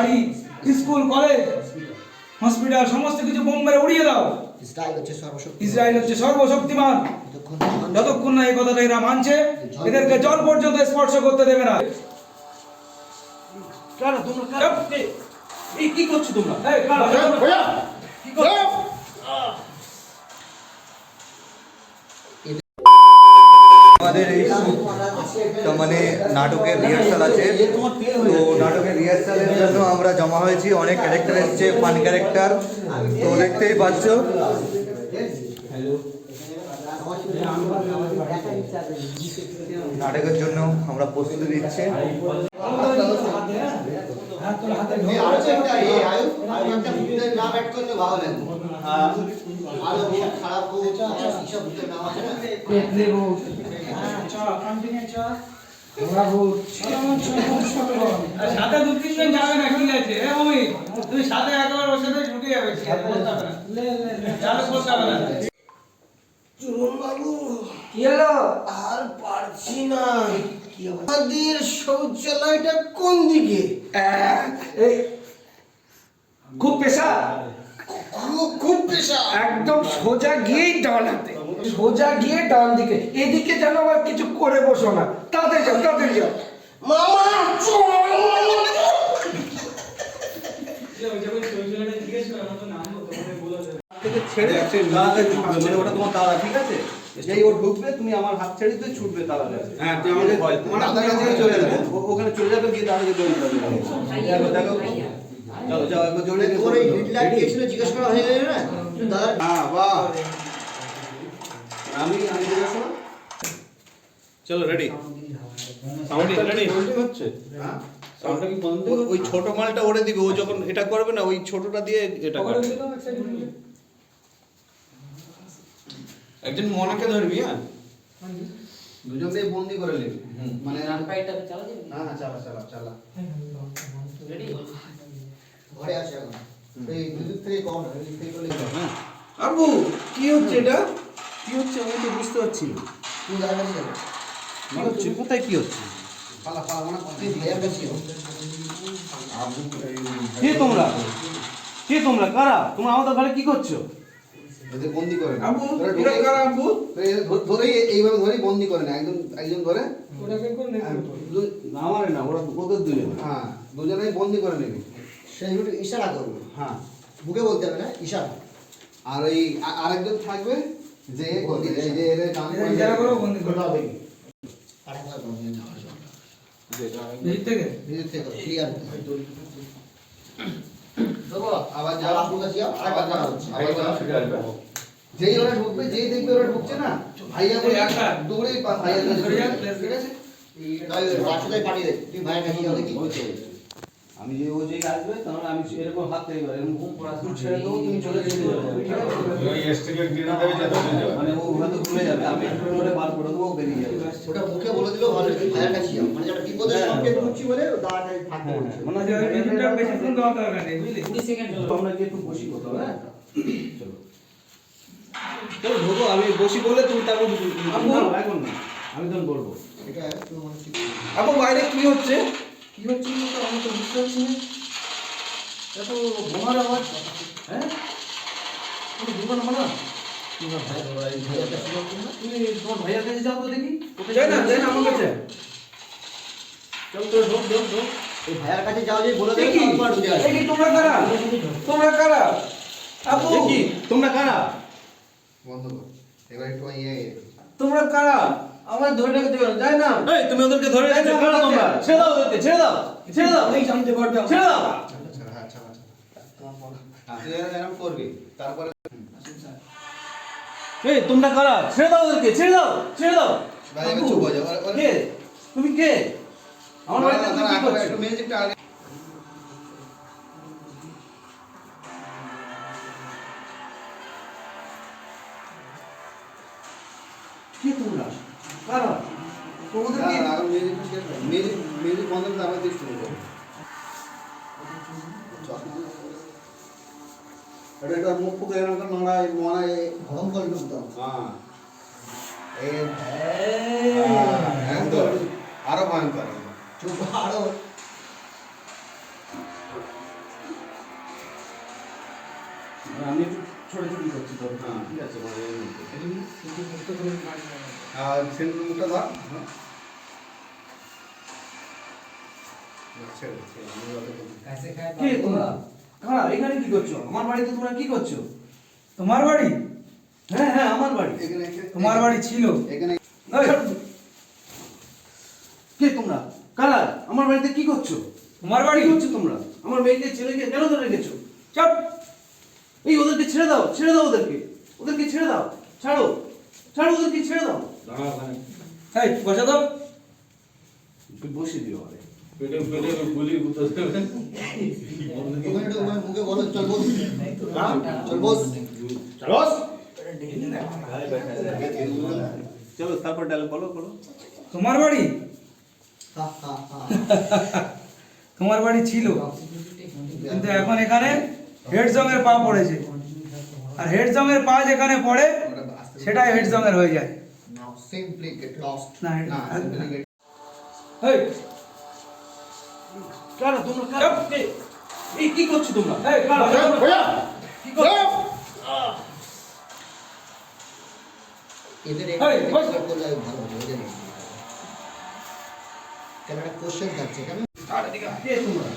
বাড়ি school college hospital সমস্ত কিছু বোম মেরে উড়িয়ে দাও। ইসরায়েল হচ্ছে সর্বশক্তি ইসরায়েল হচ্ছে সর্বশক্তিমান। যতক্ষণ না এই কথাটা এরা মানছে এদেরকে জল পর্যন্ত স্পর্শ করতে দেবে না। তোমরা? কি করছ তোমরা? আমাদের এই মানে নাটকের রিহার্সাল আছে তো নাটকের রিহার্সালের জন্য আমরা জমা হয়েছি অনেক ক্যারেক্টার এসছে ফান ক্যারেক্টার তো দেখতেই পাচ্ছ নাটকের জন্য আমরা প্রস্তুতি ভূত খারাপ আর সাথে দু তিনজন যাবে না ঠিক আছে? এ মমি তুমি সাথে একবার ওর সাথে ঢুকে যাবে ঠিক আছে। হবে না। চালু করতে কি হলো? আর পারছি না। আমাদের শৌচালয়টা কোন দিকে? খুব পেশা খুব খুব পেশা একদম সোজা গিয়েই ডান হাতে সোজা গিয়ে ডান দিকে এদিকে যেন আবার কিছু করে বসো না। তাড়াতাড়ি যাও তাড়াতাড়ি যাও। মামা ছেড়ে মানে ওটা তোমার তালা ঠিক আছে? যেই ও ঢুকবে তুমি আমার হাত ছেড়ে দিয়ে ছুটবে তালা হ্যাঁ তুই আমাকে তোমার দাদার কাছে চলে যাবে। ও- ওখানে চলে যাবে গিয়ে দাদাকে দৌড় যাবে। দেখো দেখো। চলো যাও একবার জোরে গিয়ে হিটলার গিয়েছিল জিজ্ঞেস করা হয়ে গেল না? দাদা হ্যাঁ বাহ। আমি আমি জিজ্ঞাসা চলো রেডি সাউন্ডটা রেডি হচ্ছে? হ্যাঁ? সাউন্ডটা কি বন্ধ ওই ছোট মালটা ওরে দিবে ও যখন এটা করবে না ওই ছোটটা দিয়ে এটা করবে। একজন মনাকে ধরবি হ্যাঁ? দুজনকে বন্দি করে নিবি। মানে না না না চালা চালা চালা। ঘরে আছে এখন। এই দুদিক থেকে কম এদিক থেকে হবে? হ্যাঁ। আবু কি হচ্ছে এটা? কি হচ্ছে আমি তো বুঝতে পারছি কি হচ্ছে? কোথায় কি হচ্ছে? কে তোমরা? কে তোমরা? কারা? তোমরা আমাদের ঘরে কি করছ? এদের বন্দি করে না। আবু এরা কারা আবু তো ধরেই এইভাবে ধরেই বন্দি করে না। একজন একজন ধরে আর দু- আমার না ওরা ওদের দুজন। হ্যাঁ দুজনেই বন্দি করে নেবে। সেই ইশারা করবে। হ্যাঁ। বুকে বলতে হবে না ইশারা। আর ওই আ- আরেকজন থাকবে যে করতে হবে আরেকবার ভিতর থেকে থেকে ক্লিয়ার আবার। যেই ওরা ঢুকবে যেই দেখবে ওরা ঢুকছে না ভাইয়া এই একটা। দৌড়েই পা ভাইয়া যাবে। ঠিক আছে বাচ্চাদের পাঠিয়ে দে তুই ভাইয়ের কাছে তো। আমি যে ও যে আসবে তাহলে আমি এরকম হাত থেকে এরকম ঘুম পড়া তুমি ছেড়ে দেবো তুমি চলে যেতে যাবে ঠিক আছে মানে ও হয়তো ভুলে যাবে আমি একটু করে বার করে দেবো ও বেরিয়ে যাবে। ওটা মুখে বলে দিলেও ভালো ভাইয়ের কাছে মানে যেটা বিপদের সংকেত করছি বলে দাঁড়াটাই থাকতে বলছে। মানে যে ওই টিফিনটা বেশিক্ষণ দেওয়া দরকার নেই বুঝলি? তো আমরা গিয়ে একটু বসি কোথাও হ্যাঁ? চলো। চলো ঢোকো আমি বসি বলে তুমি তারপর এখন না আমি তখন বলব। এটা একটু মানে ঠিক আপু বাইরে কি হচ্ছে? কি হচ্ছে বলতো আমি তো বুঝতে পারছি না এত বোমার আওয়াজ হ্যাঁ তুমি মানা তোমার ভাইয়ার কাছে যাও তো দেখি যাই না যাই না আমার কাছে চল তো ঢোক ঢোক ঢোক এই ভাইয়ের কাছে যাও যে বলে কি? তোমার ঢুকে আসবে এ কি তোমরা কারা তোমরা কারা আপু কি তোমরা কারা বন্ধ কর এবার একটু ইয়ে তোমরা কারা আমার ধরে রেখে দেবে যাই না? এই তুমি ওদেরকে ধরে রেখেছো কারা তোমরা ছেড়ে দাও ওদেরকে ছেড়ে দাও ছেড়ে দাও। এই জানতে পারবে ছেড়ে দাও। এই তোমরা কারা? ছেড়ে দাও ওদেরকে ছেড়ে দাও ছেড়ে দাও। ভাই এবার চুপ হয়ে যাও। আর- আর- কে? তুমি কে আমার বাড়িতে এটা মুখ ফুকে এরকম নোংরা মনে হ্যাঁ হ্যাঁ আরও ভয়ঙ্কর চুপ আরও আমি ছোট ছোট করছি তো। হ্যাঁ। ঠিক আছে মানে সেন্টার মুখটা ধর হ্যাঁ। কে তোমরা কারা এখানে কি করছ? আমার বাড়িতে তোমরা কি করছ? তোমার বাড়ি হ্যাঁ হ্যাঁ আমার বাড়ি। এখানে এসে- তোমার বাড়ি ছিল। এখানে। কে তোমরা? কারা? আমার বাড়িতে কি করছ? তোমার বাড়ি? করছ তোমরা? আমার মেয়েকে ছেলেকে কেন ধরে রেখেছো? চপ! এই ওদেরকে ছেড়ে দাও ছেড়ে দাও ওদেরকে। ওদেরকে ছেড়ে দাও ছাড়ো ছাড়ো ওদেরকে ছেড়ে দাও। এই বসে তো বসে দিও আরে ওখানে একটু ওখানে মুখে বলো চল বস চল বস চলো তারপর বলো বলো তোমার বাড়ি? তোমার বাড়ি ছিল। কিন্তু এখন এখানে হেড জংয়ের পা পড়েছে। আর হেড জংয়ের পা যেখানে পড়ে সেটাই হেড জংয়ের হয়ে যায়। না, না কারা তোমরা কারা? এই কি করছ তোমরা? এই, কারা? ভাইয়া, কি করছ? এদের এই, একটু বস। explain করলে ভালো হবে এদের কেন একটা কোশ্চেন থাকছে কেন? কে তোমরা।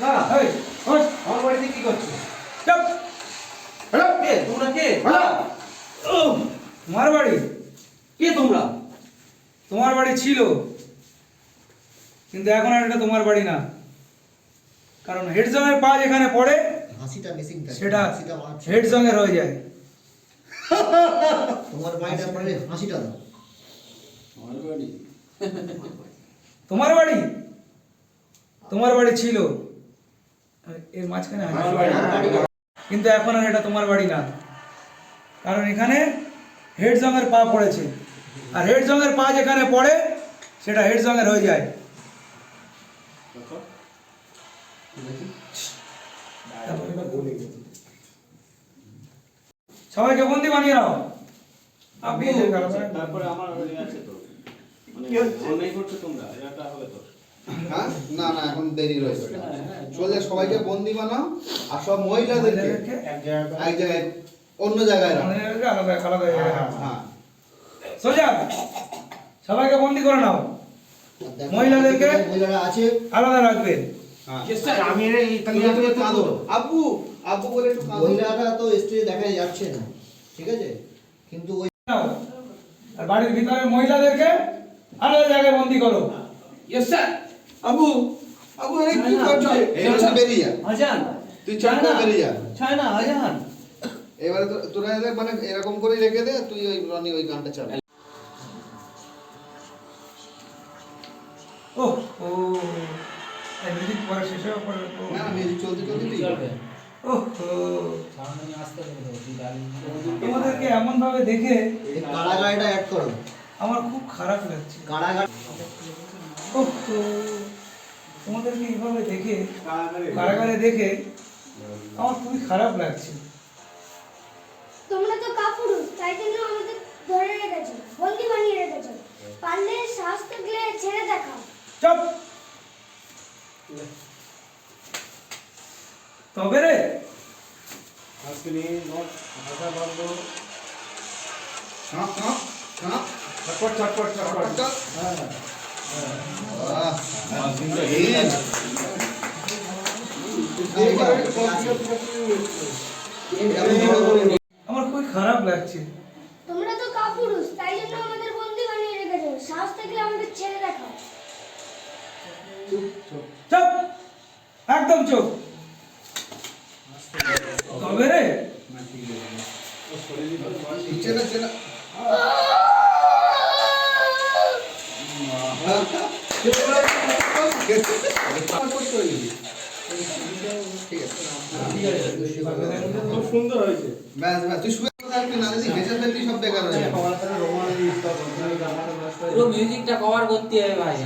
কারা? এই, বস, আমার বাড়িতে কি করছ? চুপ। কে তোমরা কে? কারা? তোমার বাড়ি? কে তোমরা? তোমার বাড়ি ছিল। কিন্তু এখন আর এটা তোমার বাড়ি না। কারণ হেড জংয়ের পা যেখানে পড়ে হাসিটা মিসিং থাকে। সেটা হাসিটা মারছে হেড জংয়ের হয়ে যায়। তোমার বাড়িটা পড়লে হাসিটা দাও। তোমার বাড়ি? তোমার বাড়ি? ছিল। এর মাঝখানে হাসি। কিন্তু এখন আর এটা তোমার বাড়ি না। কারণ এখানে হেড জংয়ের পা পড়েছে। আর হেড জংয়ের পা যেখানে পড়ে সেটা হেড জংয়ের হয়ে যায়। সবাইকে বন্দি বানিয়ে নাও। আপনি এই যে কারো- তারপরে আমার আছে তো। মানে অন্যায় করছ তোমরা এটা হবে তো। হ্যাঁ? না না এখন দেরি রয়েছে। চলে সবাইকে বন্দি বানাও আর সব মহিলাদেরকে এক জায়গায় অন্য জায়গায় আলাদা আলাদা হ্যাঁ। সোজা সবাইকে বন্দি করে নাও। মহিলাদেরকে? মহিলারা আছে। আলাদা রাখবেন হ্যাঁ। আমি এই তুমি একটু কাঁদো। আব্বু আব্বু বলে মহিলারা তো স্টেজে দেখা যাচ্ছে না ঠিক আছে? কিন্তু ওই আর বাড়ির ভিতরে মহিলাদেরকে আলাদা জায়গায় বন্দি করো। ইয়েস স্যার আবু আবু কি করছ? বেরিয়ে যা। আজান তুই করে বেরিয়ে যা। না এবারে তোরা মানে এরকম করে রেখে দে তুই ওই রনি ওই গানটা চালা। ও। ও মিউজিক পরে শেষ হওয়ার পরে না না মিউজিক চলতে চলতে তুই কর। তোমাদেরকে এমন ভাবে দেখে এই কারাগারটা অ্যাড করো। আমার খুব খারাপ লাগছে। কারাগার ও। তোমাদেরকে এইভাবে দেখে কারাগারে দেখে আমার খুবই খারাপ লাগছে। তোমরা তো কাপুরুষ তাই জন্য আমাদের ধরে রেখেছো বন্দি বানিয়ে রেখেছো। পারলে সাহস থাকলে ছেড়ে দেখাও। চপ। তবে রে। আজকে নিয়ে নোট ভাষা বন্ধ। কাঁপ কাঁপ কাঁপ। ছটপট ছটপট ছটপট চল আমার খুবই খারাপ লাগছে। চুপ একদম চুপ। তবে রে? খুব সুন্দর হয়েছে। ব্যাস ব্যাস তুই শুয়ে থাকবি না যদি সব বেকার হয়ে যাবে। পুরো মিউজিকটা কভার করতে হবে ভাই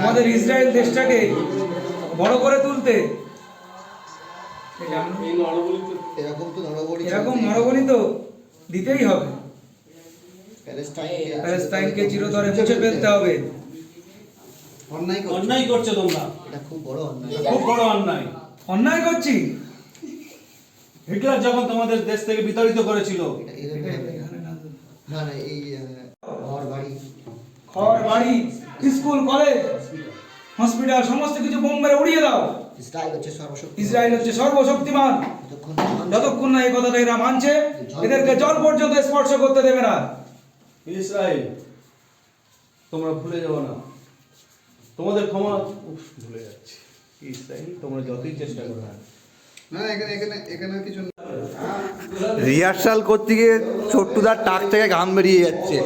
আমাদের ইসরায়েল দেশটাকে বড় করে তুলতে। এরকম তো নরবলি এরকম নরবলি তো দিতেই হবে। প্যালেস্টাইনকে চিরতরে মুছে ফেলতে হবে। অন্যায় করছে। অন্যায় করছ তোমরা। এটা খুব বড় অন্যায়। খুব বড় অন্যায়। অন্যায় করছি? হিটলার যখন তোমাদের দেশ থেকে বিতাড়িত করেছিল। না। না এই ঘর বাড়ি। ঘর বাড়ি স্কুল কলেজ হসপিটাল সমস্ত কিছু বোম উড়িয়ে দাও। ইসরায়েল হচ্ছে সর্বশক্তি ইসরায়েল হচ্ছে সর্বশক্তিমান। যতক্ষণ যতক্ষণ না এই কথাটা এরা মানছে এদেরকে জল পর্যন্ত স্পর্শ করতে দেবে না। ইসরায়েল তোমরা ভুলে যাও না। তোমাদের ক্ষমা ভুলে যাচ্ছি। ইসরায়েল তোমরা যতই চেষ্টা করো না। না এখানে এখানে এখানে কিছু রিহার্সাল করতে গিয়ে ছোট্টুদার টাক থেকে ঘাম বেরিয়ে যাচ্ছে।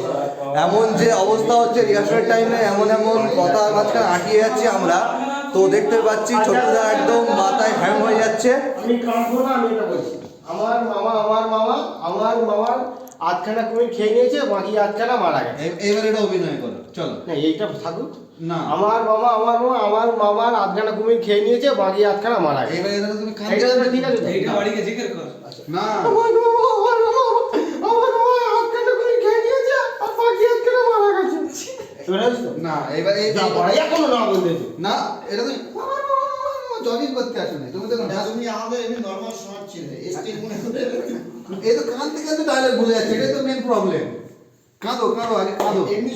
এমন যে অবস্থা হচ্ছে রিহার্সাল টাইমে এমন এমন কথা মাঝখানে আটকিয়ে যাচ্ছে আমরা। তো দেখতে পাচ্ছি ছোট্টুদা একদম মাথায় হ্যাং হয়ে যাচ্ছে। আমি কাঁদবো না আমি এটা বলছি। আমার মামা আমার মামা আমার মামার আধখানা কুমির খেয়ে নিয়েছে বাকি আধখানা মারা গেছে। এইবার এটা অভিনয় করো চলো। না এইটা থাকুক। না। আমার মামা আমার মামা আমার মামার আধখানা কুমির খেয়ে নিয়েছে বাকি আধখানা মারা গেছে। এইবার এটা তুমি এইটা তো ঠিক আছে এইটা বাড়িকে জিজ্ঞেস কর। না। আমার মামা আমার মামা আমার মামা আধখানা কুমির খেয়ে নিয়েছে আর বাকি আধখানা মারা গেছে। এবার? না এবার এই বড় এখনও না বলতে না এটা তুমি জগিং করতে আসো না। তুমি তো তুমি আমাদের এমনি নর্মাল সমাজ ছিলে এসটি মনে করে এই তো কাঁদতে কাঁদতে ডায়লগ ভুলে যাচ্ছে এটাই তো মেন প্রবলেম কাঁদো কাঁদো আগে কাঁদো। এমনি